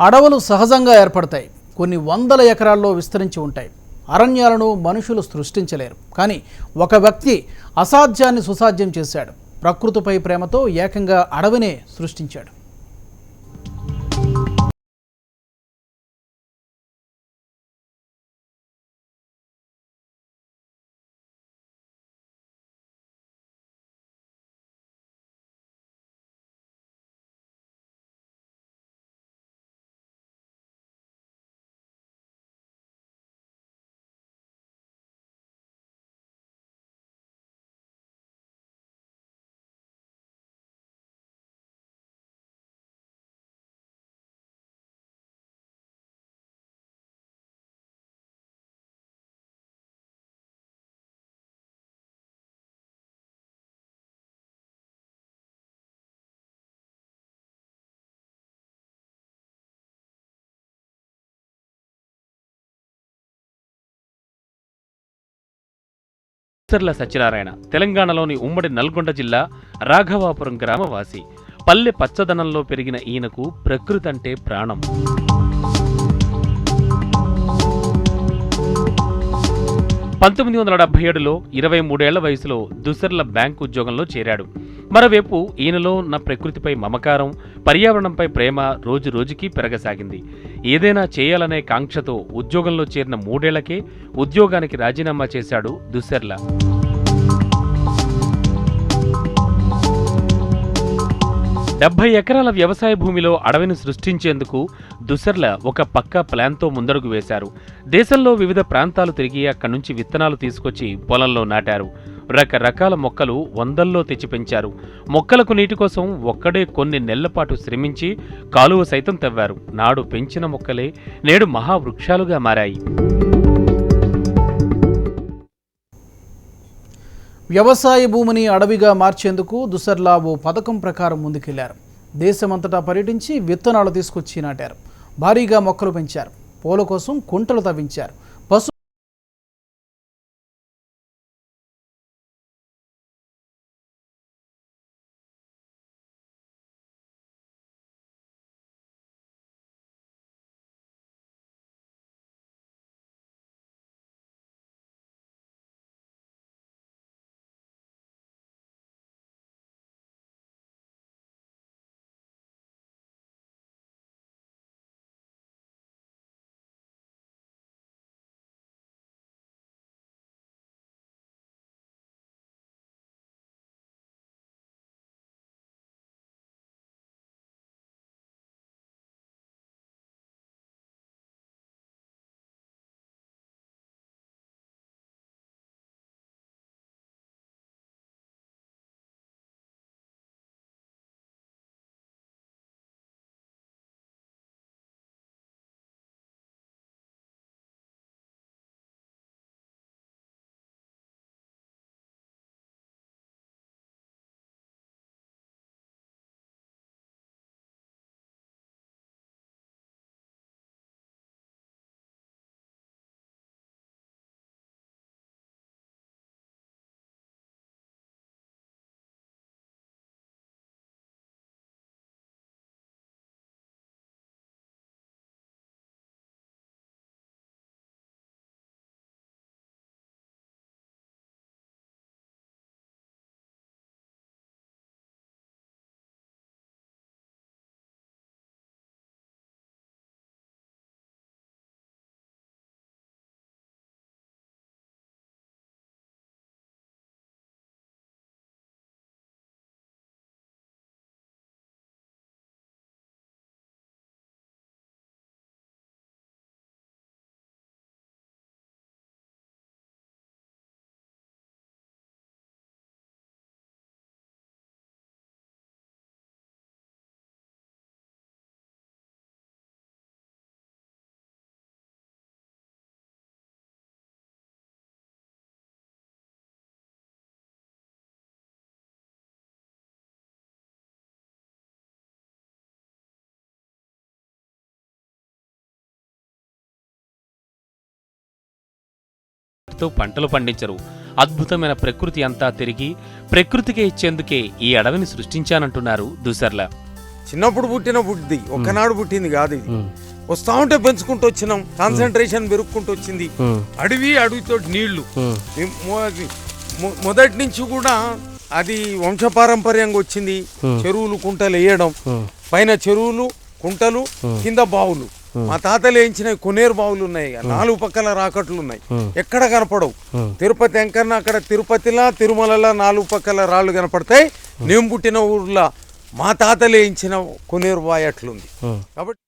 అడవులు సహజంగా ఏర్పడతాయి. కొన్ని వందల ఎకరాల్లో విస్తరించి ఉంటాయి. అరణ్యాలను మనుషులు సృష్టించలేరు. కానీ ఒక వ్యక్తి అసాధ్యాన్ని సుసాధ్యం చేశాడు. ప్రకృతిపై ప్రేమతో ఏకంగా అడవినే సృష్టించాడు. సర్ల సత్యనారాయణ తెలంగాణలోని ఉమ్మడి నల్గొండ జిల్లా రాఘవాపురం గ్రామవాసి. పల్లె పచ్చదనంలో పెరిగిన ఈయనకు ప్రకృతి అంటే ప్రాణం. పంతొమ్మిది వందల డెబ్బై ఏడులో ఇరవై మూడేళ్ళ వయసులో దుసర్ల బ్యాంక్ ఉద్యోగంలో చేరాడు. మరోవైపు ఈయనలో ఉన్న ప్రకృతిపై మమకారం పర్యావరణంపై ప్రేమ రోజు రోజుకి పెరగసాగింది. ఏదైనా చేయాలనే కాంక్షతో ఉద్యోగంలో చేరిన మూడేళ్ళకే ఉద్యోగానికి రాజీనామా చేశాడు దుసెర్ల డెబ్బై ఎకరాల వ్యవసాయ భూమిలో అడవిని సృష్టించేందుకు దుసర్ల ఒక పక్కా ప్లాన్తో ముందడుగు వేశారు. దేశంలో వివిధ ప్రాంతాలు తిరిగి అక్కడి నుంచి విత్తనాలు తీసుకొచ్చి పొలంలో నాటారు. రకరకాల మొక్కలు వందల్లో తెచ్చి పెంచారు. మొక్కలకు నీటి కోసం ఒక్కడే కొన్ని నెలలపాటు శ్రమించి కాలువ సైతం తవ్వారు. నాడు పెంచిన మొక్కలే నేడు మహావృక్షాలుగా మారాయి. వ్యవసాయ భూమిని అడవిగా మార్చేందుకు దుసర్లా ఓ పథకం ప్రకారం ముందుకెళ్ళారు. దేశమంతటా పర్యటించి విత్తనాలు తీసుకొచ్చి నాటారు. భారీగా మొక్కలు పెంచారు. పూల కోసం కుంటలు తవ్వించారు. పశు తో పంటలు పండించరు. అద్భుతమైన ప్రకృతి అంతా తిరిగి ప్రకృతికే ఇచ్చేందుకే ఈ అడవిని సృష్టించానంటున్నారు దుసర్ల. చిన్నప్పుడు పుట్టిన బుద్ధి ఒక్కనాడు పుట్టింది కాదు ఇది. వస్తా ఉంటే పెంచుకుంటూ వచ్చినాం కాన్సన్ట్రేషన్ పెరుక్కుంటూ వచ్చింది. అడవి అడవితో నీళ్ళు. మొదటి నుంచి కూడా అది వంశపారంపర్యంగా వచ్చింది. చెరువులు కుంటలు వేయడం పైన చెరువులు కుంటలు కింద బావులు. మా తాతలు వేయించిన కొనేరు బావులు ఉన్నాయి. నాలుగు పక్కల రాకట్లు ఉన్నాయి. ఎక్కడ కనపడవు. తిరుపతి ఎంకన్నా అక్కడ తిరుపతిలా తిరుమలలో నాలుగు పక్కల రాళ్ళు కనపడతాయి. నేను పుట్టిన ఊర్లో మా తాతలు వేయించిన కొనేరు బావి అట్లుంది. కాబట్టి